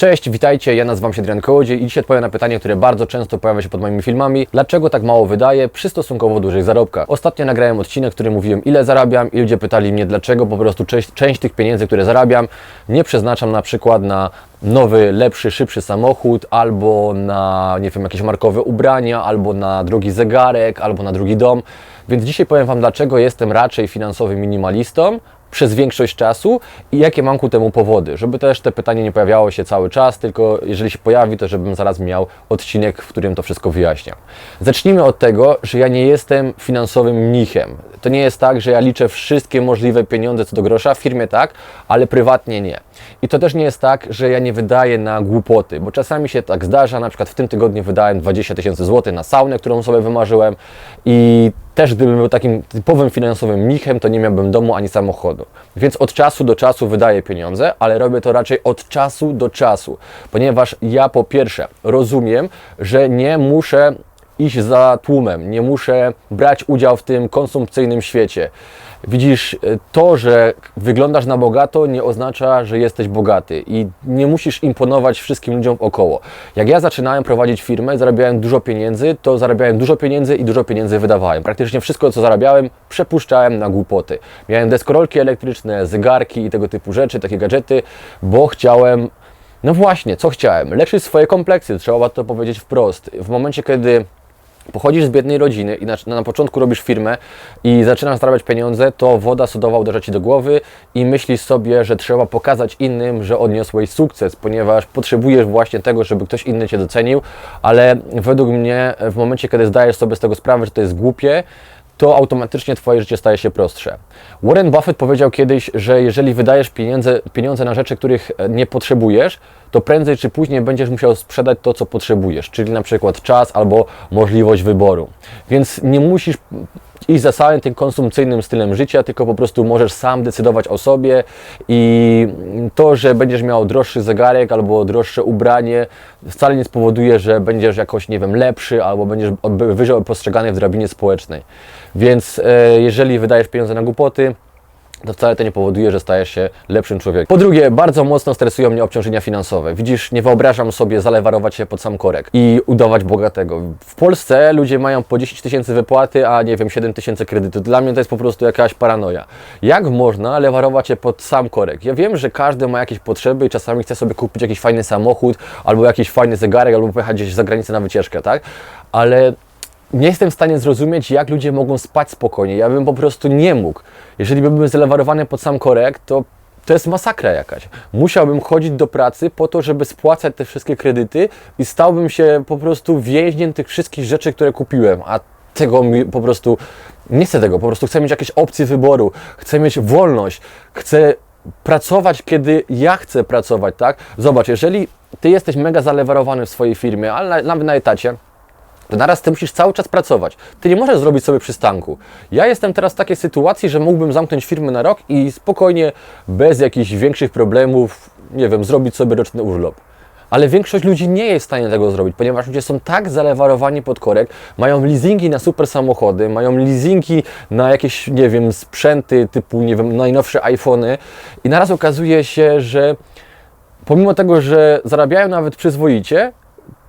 Cześć, witajcie, ja nazywam się Adrian Kołodziej i dzisiaj odpowiem na pytanie, które bardzo często pojawia się pod moimi filmami. Dlaczego tak mało wydaję przy stosunkowo dużych zarobkach? Ostatnio nagrałem odcinek, w którym mówiłem ile zarabiam i ludzie pytali mnie dlaczego po prostu część, część tych pieniędzy, które zarabiam nie przeznaczam na przykład na nowy, lepszy, szybszy samochód albo na, nie wiem, jakieś markowe ubrania, albo na drugi zegarek, albo na drugi dom. Więc dzisiaj powiem Wam, dlaczego jestem raczej finansowym minimalistą, przez większość czasu i jakie mam ku temu powody, żeby też te pytanie nie pojawiało się cały czas, tylko jeżeli się pojawi, to żebym zaraz miał odcinek, w którym to wszystko wyjaśniam. Zacznijmy od tego, że ja nie jestem finansowym mnichem. To nie jest tak, że ja liczę wszystkie możliwe pieniądze co do grosza, w firmie tak, ale prywatnie nie. I to też nie jest tak, że ja nie wydaję na głupoty, bo czasami się tak zdarza, na przykład w tym tygodniu wydałem 20 tysięcy złotych na saunę, którą sobie wymarzyłem i też gdybym był takim typowym finansowym mnichem, to nie miałbym domu ani samochodu. Więc od czasu do czasu wydaję pieniądze, ale robię to raczej od czasu do czasu, ponieważ ja po pierwsze rozumiem, że nie muszę iść za tłumem, nie muszę brać udziału w tym konsumpcyjnym świecie. Widzisz, to, że wyglądasz na bogato, nie oznacza, że jesteś bogaty i nie musisz imponować wszystkim ludziom wokoło. Jak ja zaczynałem prowadzić firmę, zarabiałem dużo pieniędzy, to zarabiałem dużo pieniędzy i dużo pieniędzy wydawałem. Praktycznie wszystko, co zarabiałem, przepuszczałem na głupoty. Miałem deskorolki elektryczne, zegarki i tego typu rzeczy, takie gadżety, bo chciałem no właśnie, co chciałem? Leczyć swoje kompleksy, trzeba to powiedzieć wprost. W momencie, kiedy pochodzisz z biednej rodziny i na, na początku robisz firmę i zaczynasz zarabiać pieniądze, to woda sodowa uderza Ci do głowy i myślisz sobie, że trzeba pokazać innym, że odniosłeś sukces, ponieważ potrzebujesz właśnie tego, żeby ktoś inny Cię docenił, ale według mnie w momencie, kiedy zdajesz sobie z tego sprawę, że to jest głupie, to automatycznie Twoje życie staje się prostsze. Warren Buffett powiedział kiedyś, że jeżeli wydajesz pieniądze, pieniądze na rzeczy, których nie potrzebujesz, to prędzej czy później będziesz musiał sprzedać to, co potrzebujesz, czyli na przykład czas albo możliwość wyboru. Więc nie musisz iść za całym tym konsumpcyjnym stylem życia, tylko po prostu możesz sam decydować o sobie i to, że będziesz miał droższy zegarek albo droższe ubranie wcale nie spowoduje, że będziesz jakoś, nie wiem, lepszy albo będziesz wyżej postrzegany w drabinie społecznej. Więc e, jeżeli wydajesz pieniądze na głupoty, to wcale to nie powoduje, że stajesz się lepszym człowiekiem. Po drugie, bardzo mocno stresują mnie obciążenia finansowe. Widzisz, nie wyobrażam sobie zalewarować się pod sam korek i udawać bogatego. W Polsce ludzie mają po 10 tysięcy wypłaty, a nie wiem, 7 tysięcy kredytu. Dla mnie to jest po prostu jakaś paranoja. Jak można lewarować się pod sam korek? Ja wiem, że każdy ma jakieś potrzeby i czasami chce sobie kupić jakiś fajny samochód, albo jakiś fajny zegarek, albo pojechać gdzieś za granicę na wycieczkę, tak? Ale nie jestem w stanie zrozumieć, jak ludzie mogą spać spokojnie. Ja bym po prostu nie mógł. Jeżeli bym był zalewarowany pod sam korek, to to jest masakra jakaś. Musiałbym chodzić do pracy po to, żeby spłacać te wszystkie kredyty i stałbym się po prostu więźniem tych wszystkich rzeczy, które kupiłem, a tego mi po prostu nie chcę tego, po prostu chcę mieć jakieś opcje wyboru, chcę mieć wolność, chcę pracować, kiedy ja chcę pracować, tak? Zobacz, jeżeli ty jesteś mega zalewarowany w swojej firmie, ale nawet na etacie, to naraz ty musisz cały czas pracować. Ty nie możesz zrobić sobie przystanku. Ja jestem teraz w takiej sytuacji, że mógłbym zamknąć firmę na rok i spokojnie, bez jakichś większych problemów, nie wiem, zrobić sobie roczny urlop. Ale większość ludzi nie jest w stanie tego zrobić, ponieważ ludzie są tak zalewarowani pod korek, mają leasingi na super samochody, mają leasingi na jakieś, nie wiem, sprzęty typu, nie wiem, najnowsze iPhony i naraz okazuje się, że pomimo tego, że zarabiają nawet przyzwoicie,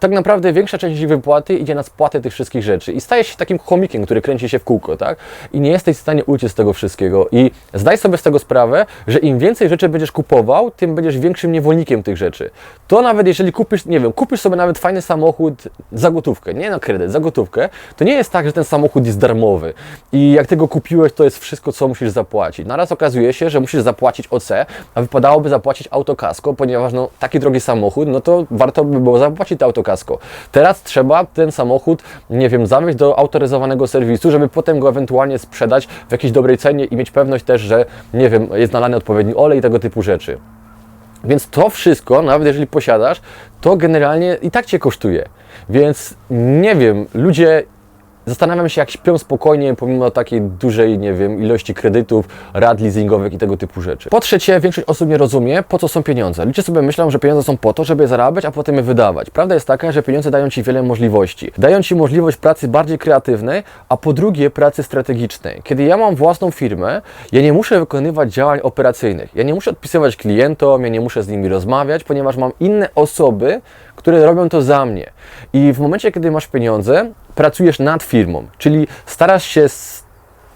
tak naprawdę większa część wypłaty idzie na spłatę tych wszystkich rzeczy i stajesz się takim chomikiem, który kręci się w kółko, tak? I nie jesteś w stanie uciec z tego wszystkiego. I zdaj sobie z tego sprawę, że im więcej rzeczy będziesz kupował, tym będziesz większym niewolnikiem tych rzeczy. To nawet jeżeli kupisz, nie wiem, kupisz sobie nawet fajny samochód za gotówkę, nie na kredyt, za gotówkę, to nie jest tak, że ten samochód jest darmowy i jak tego kupiłeś, to jest wszystko, co musisz zapłacić. Naraz okazuje się, że musisz zapłacić OC, a wypadałoby zapłacić autokasko, ponieważ no, taki drogi samochód, no to warto by było zapłacić to autokasko kasko. Teraz trzeba ten samochód, nie wiem, zawieźć do autoryzowanego serwisu, żeby potem go ewentualnie sprzedać w jakiejś dobrej cenie i mieć pewność też, że, nie wiem, jest nalany odpowiedni olej i tego typu rzeczy. Więc to wszystko, nawet jeżeli posiadasz, to generalnie i tak Cię kosztuje. Więc nie wiem, ludzie zastanawiam się, jak śpią spokojnie, pomimo takiej dużej, nie wiem, ilości kredytów, rad leasingowych i tego typu rzeczy. Po trzecie, większość osób nie rozumie, po co są pieniądze. Ludzie sobie myślą, że pieniądze są po to, żeby je zarabiać, a potem je wydawać. Prawda jest taka, że pieniądze dają Ci wiele możliwości. Dają Ci możliwość pracy bardziej kreatywnej, a po drugie pracy strategicznej. Kiedy ja mam własną firmę, ja nie muszę wykonywać działań operacyjnych. Ja nie muszę odpisywać klientom, ja nie muszę z nimi rozmawiać, ponieważ mam inne osoby, które robią to za mnie. I w momencie, kiedy masz pieniądze, pracujesz nad firmą, czyli starasz się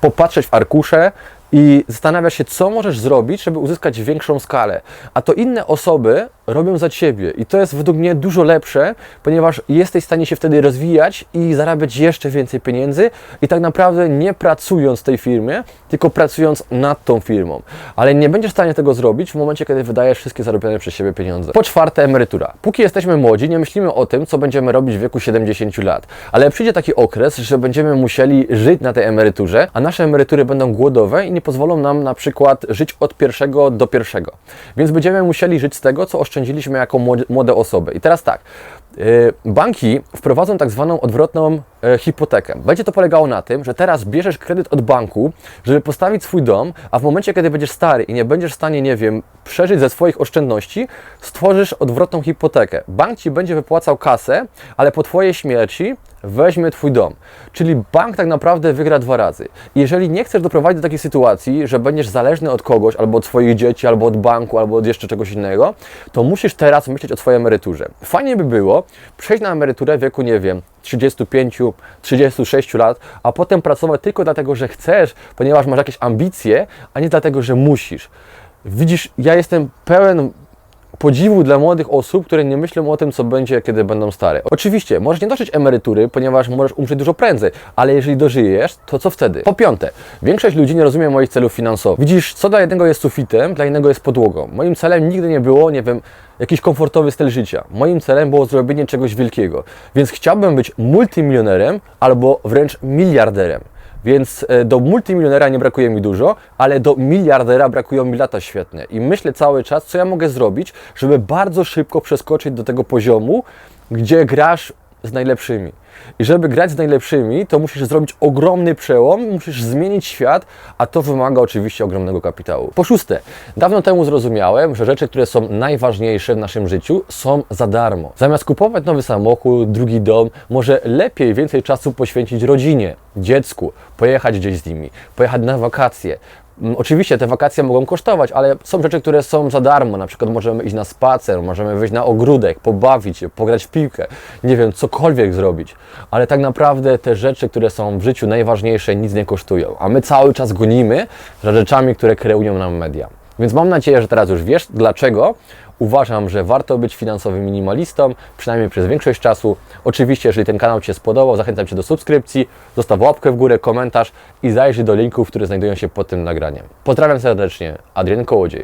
popatrzeć w arkusze i zastanawiasz się, co możesz zrobić, żeby uzyskać większą skalę. A to inne osoby robią za ciebie. I to jest według mnie dużo lepsze, ponieważ jesteś w stanie się wtedy rozwijać i zarabiać jeszcze więcej pieniędzy i tak naprawdę nie pracując w tej firmie, tylko pracując nad tą firmą. Ale nie będziesz w stanie tego zrobić w momencie, kiedy wydajesz wszystkie zarobione przez siebie pieniądze. Po czwarte, emerytura. Póki jesteśmy młodzi, nie myślimy o tym, co będziemy robić w wieku 70 lat. Ale przyjdzie taki okres, że będziemy musieli żyć na tej emeryturze, a nasze emerytury będą głodowe i nie pozwolą nam na przykład żyć od pierwszego do pierwszego. Więc będziemy musieli żyć z tego, co oszczędziliśmy jako młode, osoby. I teraz tak, yy, banki wprowadzą tak zwaną odwrotną e, hipotekę. Będzie to polegało na tym, że teraz bierzesz kredyt od banku, żeby postawić swój dom, a w momencie, kiedy będziesz stary i nie będziesz w stanie, nie wiem, przeżyć ze swoich oszczędności, stworzysz odwrotną hipotekę. Bank ci będzie wypłacał kasę, ale po twojej śmierci weźmie twój dom. Czyli bank tak naprawdę wygra dwa razy. Jeżeli nie chcesz doprowadzić do takiej sytuacji, że będziesz zależny od kogoś, albo od swoich dzieci, albo od banku, albo od jeszcze czegoś innego, to musisz teraz myśleć o swojej emeryturze. Fajnie by było przejść na emeryturę w wieku, nie wiem, 35, 36 lat, a potem pracować tylko dlatego, że chcesz, ponieważ masz jakieś ambicje, a nie dlatego, że musisz. Widzisz, ja jestem pełen podziwu dla młodych osób, które nie myślą o tym, co będzie, kiedy będą stare. Oczywiście, możesz nie dożyć emerytury, ponieważ możesz umrzeć dużo prędzej, ale jeżeli dożyjesz, to co wtedy? Po piąte, większość ludzi nie rozumie moich celów finansowych. Widzisz, co dla jednego jest sufitem, dla innego jest podłogą. Moim celem nigdy nie było, nie wiem, jakiś komfortowy styl życia. Moim celem było zrobienie czegoś wielkiego. Więc chciałbym być multimilionerem albo wręcz miliarderem. Więc e, do multimilionera nie brakuje mi dużo, ale do miliardera brakują mi lata świetne. I myślę cały czas, co ja mogę zrobić, żeby bardzo szybko przeskoczyć do tego poziomu, gdzie grasz z najlepszymi. I żeby grać z najlepszymi, to musisz zrobić ogromny przełom, musisz zmienić świat, a to wymaga oczywiście ogromnego kapitału. Po szóste, dawno temu zrozumiałem, że rzeczy, które są najważniejsze w naszym życiu, są za darmo. Zamiast kupować nowy samochód, drugi dom, może lepiej więcej czasu poświęcić rodzinie, dziecku, pojechać gdzieś z nimi, pojechać na wakacje, Oczywiście te wakacje mogą kosztować, ale są rzeczy, które są za darmo. Na przykład możemy iść na spacer, możemy wyjść na ogródek, pobawić się, pograć w piłkę, nie wiem, cokolwiek zrobić. Ale tak naprawdę te rzeczy, które są w życiu najważniejsze, nic nie kosztują. A my cały czas gonimy za rzeczami, które kreują nam media. Więc mam nadzieję, że teraz już wiesz, dlaczego uważam, że warto być finansowym minimalistą, przynajmniej przez większość czasu. Oczywiście, jeżeli ten kanał Ci się spodobał, zachęcam Cię do subskrypcji, zostaw łapkę w górę, komentarz i zajrzyj do linków, które znajdują się pod tym nagraniem. Pozdrawiam serdecznie, Adrian Kołodziej.